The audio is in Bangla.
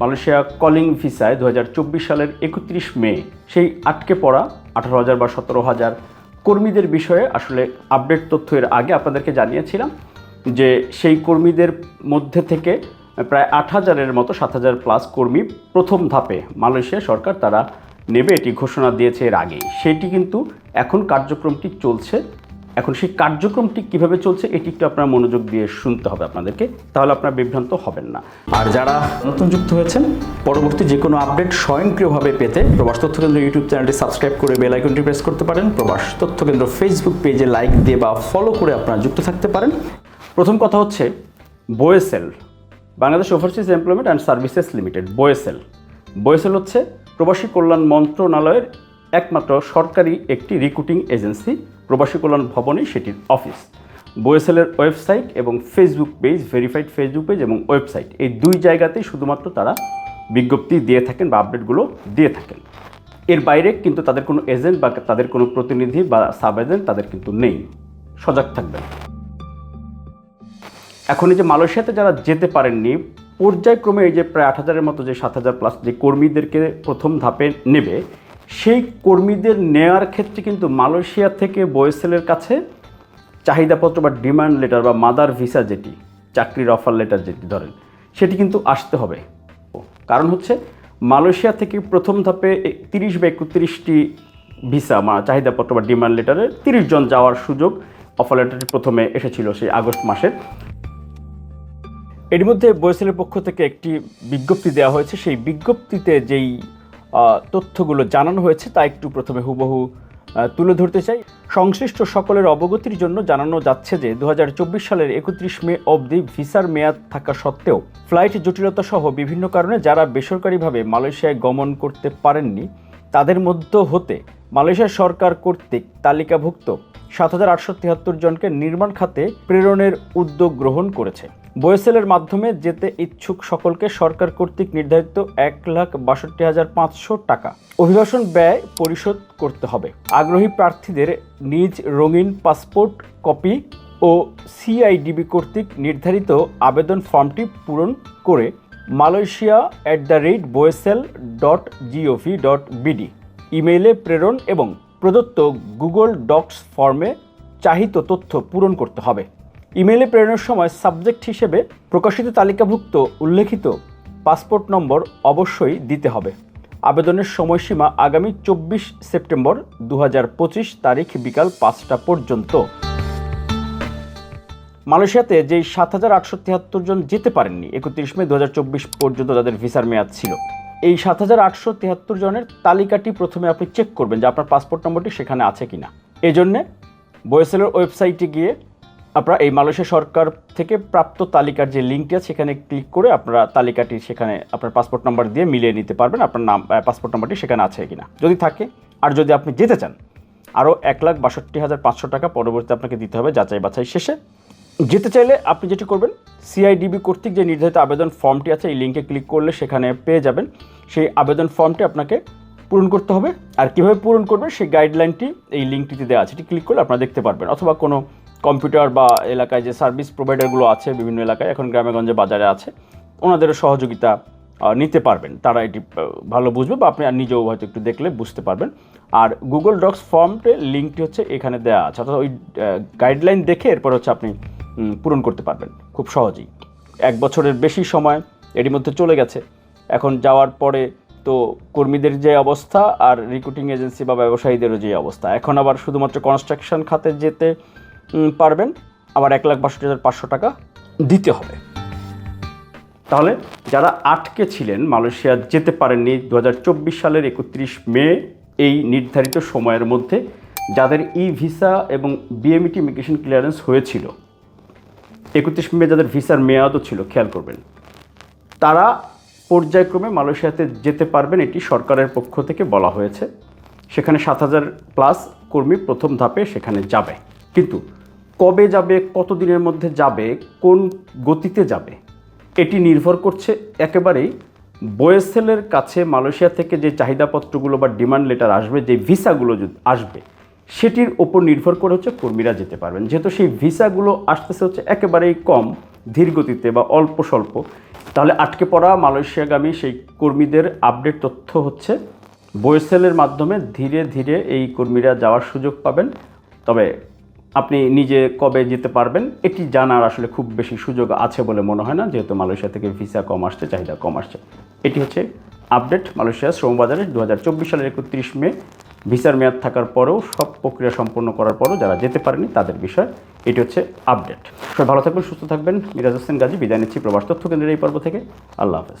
মালয়েশিয়া কলিং ভিসায় দু হাজার চব্বিশ সালের একত্রিশ মে, সেই আটকে পড়া আঠারো হাজার বা সতেরো হাজার কর্মীদের বিষয়ে আসলে আপডেট তথ্য এর আগে আপনাদেরকে জানিয়েছিলাম যে সেই কর্মীদের মধ্যে থেকে প্রায় আট হাজারের মতো সাত হাজার প্লাস কর্মী প্রথম ধাপে মালয়েশিয়া সরকার তারা নেবে এটি ঘোষণা দিয়েছে এর আগেই। সেটি কিন্তু এখন কার্যক্রমটি চলছে এখন সেই কার্যক্রমটি কীভাবে চলছে, এটি একটু আপনার মনোযোগ দিয়ে শুনতে হবে আপনাদেরকে। তাহলে আপনার বিভ্রান্ত হবেন না। আর যারা নতুন যুক্ত হয়েছেন, পরবর্তী যে কোনো আপডেট স্বয়ংক্রিয়ভাবে পেতে প্রবাস তথ্য কেন্দ্র ইউটিউব চ্যানেলটি সাবস্ক্রাইব করে বেল আইকনটি প্রেস করতে পারেন। প্রবাস তথ্য কেন্দ্র ফেসবুক পেজে লাইক দিয়ে বা ফলো করে আপনারা যুক্ত থাকতে পারেন। প্রথম কথা হচ্ছে BOESL Bangladesh overseas employment and services limited BOESL BOESL হচ্ছে প্রবাসী কল্যাণ মন্ত্রণালয়ের একমাত্র সরকারি একটি রিক্রুটিং এজেন্সি প্রবাসী কল্যাণ ভবনে সেটির অফিস বোয়েসেলের ওয়েবসাইট এবং Facebook page verified Facebook page এবং ওয়েবসাইট এই দুই জায়গাতেই শুধুমাত্র তারা বিজ্ঞপ্তি দিয়ে থাকেন বা আপডেটগুলো দিয়ে থাকেন। এর বাইরে কিন্তু তাদের কোনো এজেন্ট বা তাদের কোনো প্রতিনিধি বা সাব এজেন্ট তাদের কিন্তু নেই। সজাগ থাকবেন। এখন এই যে মালয়েশিয়াতে যারা যেতে পারেননি, পর্যায়ক্রমে এই যে প্রায় আট হাজারের মতো যে সাত হাজার প্লাস যে কর্মীদেরকে প্রথম ধাপে নেবে সেই কর্মীদের নেওয়ার ক্ষেত্রে কিন্তু মালয়েশিয়া থেকে বয়েসেলের কাছে চাহিদাপত্র বা ডিমান্ড লেটার বা মাদার ভিসা যেটি, চাকরির অফার লেটার যেটি ধরেন, সেটি কিন্তু আসতে হবে। কারণ হচ্ছে মালয়েশিয়া থেকে প্রথম ধাপে তিরিশ বা একত্রিশটি ভিসা মা, চাহিদাপত্র বা ডিমান্ড লেটারে তিরিশ জন যাওয়ার সুযোগ অফার লেটারটি প্রথমে এসেছিল সেই আগস্ট মাসের এর মধ্যে বয়সেলের পক্ষ থেকে একটি বিজ্ঞপ্তি দেওয়া হয়েছে, সেই বিজ্ঞপ্তিতে যেই তথ্যগুলো জানানো হয়েছে, তা একটু প্রথমে হুবহু তুলে ধরতে চাই। সংশ্লিষ্ট সকলের অবগতির জন্য জানানো যাচ্ছে যে দু হাজার চব্বিশ সালের একত্রিশ মে অবধি ভিসার মেয়াদ থাকা সত্ত্বেও ফ্লাইট জটিলতা সহ বিভিন্ন কারণে যারা বেসরকারিভাবে মালয়েশিয়ায় গমন করতে পারেননি, তাদের মধ্য হতে মালয়েশিয়া সরকার কর্তৃক তালিকাভুক্ত সাত হাজার আটশো তিয়াত্তর জনকে নির্মাণ খাতে প্রেরণের উদ্যোগ গ্রহণ করেছে। বয়েসেলের মাধ্যমে যেতে ইচ্ছুক সকলকে সরকার কর্তৃক নির্ধারিত এক লাখ বাষট্টি হাজার পাঁচশো টাকা অভিবাসন ব্যয় পরিশোধ করতে হবে। আগ্রহী প্রার্থীদের নিজ রঙিন পাসপোর্ট, কপি ও সিআইডিবি কর্তৃক নির্ধারিত আবেদন ফর্মটি পূরণ করে Malaysia at the rate BOESL dot GOV dot BD ইমেইলে প্রেরণ এবং প্রদত্ত গুগল ডক্স ফর্মে চাহিত তথ্য পূরণ করতে হবে। ইমেইলে প্রেরণের সময় সাবজেক্ট হিসেবে প্রকাশিত তালিকাভুক্ত উল্লেখিত পাসপোর্ট নম্বর অবশ্যই দিতে হবে। আবেদনের সময়সীমা আগামী চব্বিশ সেপ্টেম্বর দু হাজার পঁচিশ তারিখ বিকাল পাঁচটা পর্যন্ত। মালয়েশিয়াতে যেই সাত হাজার আটশো তিয়াত্তর জন যেতে পারেননি, একত্রিশ মে দু হাজার চব্বিশ পর্যন্ত তাদের ভিসার মেয়াদ ছিল। এই সাত হাজার আটশো তিয়াত্তর জনের তালিকাটি প্রথমে আপনি চেক করবেন যে আপনার পাসপোর্ট নম্বরটি সেখানে আছে কিনা। এই জন্যে বয়েসেলের ওয়েবসাইটে গিয়ে আপনারা এই মালয়েশিয়া সরকার থেকে প্রাপ্ত তালিকার যে লিঙ্কটি আছে, সেখানে ক্লিক করে আপনারা তালিকাটি সেখানে আপনার পাসপোর্ট নাম্বার দিয়ে মিলিয়ে নিতে পারবেন, আপনার নাম পাসপোর্ট নাম্বারটি সেখানে আছে কিনা। যদি থাকে, আর যদি আপনি যেতে চান, আরও এক লাখ বাষট্টি হাজার পাঁচশো টাকা পরবর্তী আপনাকে দিতে হবে যাচাই বাছাই শেষে। যেতে চাইলে আপনি যেটি করবেন, সিআইডিবি কর্তৃক যে নির্ধারিত আবেদন ফর্মটি আছে, এই লিঙ্কে ক্লিক করলে সেখানে পেয়ে যাবেন। সেই আবেদন ফর্মটি আপনাকে পূরণ করতে হবে। আর কীভাবে পূরণ করবেন, সেই গাইডলাইনটি এই লিঙ্কটিতে দেওয়া আছে, এটি ক্লিক করলে আপনারা দেখতে পারবেন। অথবা কোনো কম্পিউটার বা এলাকায় যে সার্ভিস প্রোভাইডারগুলো আছে বিভিন্ন এলাকায়, এখন গ্রামেগঞ্জে বাজারে আছে, ওনাদেরও সহযোগিতা নিতে পারবেন। তারা এটি ভালো বুঝবে বা আপনি আর নিজেও হয়তো একটু দেখলে বুঝতে পারবেন। আর গুগল ডক্স ফর্মটে লিঙ্কটি হচ্ছে এখানে দেওয়া আছে। অর্থাৎ ওই গাইডলাইন দেখে এরপর হচ্ছে আপনি পূরণ করতে পারবেন খুব সহজেই। এক বছরের বেশি সময় এরই মধ্যে চলে গেছে। এখন যাওয়ার পরে তো কর্মীদের যে অবস্থা আর রিক্রুটিং এজেন্সি বা ব্যবসায়ীদেরও যে অবস্থা। এখন আবার শুধুমাত্র কনস্ট্রাকশন খাতে যেতে পারবেন। আবার এক লাখ বাষট্টি হাজার পাঁচশো টাকা দিতে হবে। তাহলে যারা আটকে ছিলেন, মালয়েশিয়া যেতে পারেননি দু হাজার চব্বিশ সালের একত্রিশ মে, এই নির্ধারিত সময়ের মধ্যে যাদের ই ভিসা এবং বিএমইটি ইমিগ্রেশন ক্লিয়ারেন্স হয়েছিল, একত্রিশ মে যাদের ভিসার মেয়াদও ছিল, খেয়াল করবেন। তারা পর্যায়ক্রমে মালয়েশিয়াতে যেতে পারবেন, এটি সরকারের পক্ষ থেকে বলা হয়েছে। সেখানে সাত হাজার প্লাস কর্মী প্রথম ধাপে সেখানে যাবে। কিন্তু কবে যাবে কত দিনের মধ্যে যাবে, কোন গতিতে যাবে, এটি নির্ভর করছে একেবারেই বয়েসেলের কাছে মালয়েশিয়া থেকে যে চাহিদাপত্রগুলো বা ডিমান্ড লেটার আসবে, যে ভিসাগুলো আসবে, সেটির ওপর নির্ভর করে হচ্ছে কর্মীরা যেতে পারবেন। যেহেতু সেই ভিসাগুলো আসতেছে হচ্ছে একেবারেই কম ধীর গতিতে বা অল্প স্বল্প, তাহলে আটকে পড়া মালয়েশিয়াগামী সেই কর্মীদের আপডেট তথ্য হচ্ছে বয়েসেলের মাধ্যমে ধীরে ধীরে এই কর্মীরা যাওয়ার সুযোগ পাবেন। তবে আপনি নিজে কবে যেতে পারবেন, এটি জানার আসলে খুব বেশি সুযোগ আছে বলে মনে হয় না, যেহেতু মালয়েশিয়া থেকে ভিসা কম আসছে, চাহিদা কম আসছে। এটি হচ্ছে আপডেট মালয়েশিয়া শ্রমবাজারে দু হাজার চব্বিশ সালের একত্রিশ মে। ভিসার মেয়াদ থাকার পরেও সব প্রক্রিয়া সম্পন্ন করার পরও যারা যেতে পারেনি তাদের বিষয়, এটি হচ্ছে আপডেট সবাই ভালো থাকবেন, সুস্থ থাকবেন। মিরাজ হোসেন গাজী, বিদায় নিচ্ছি প্রবাস তথ্য কেন্দ্রের এই পর্ব থেকে। আল্লাহ হাফেজ।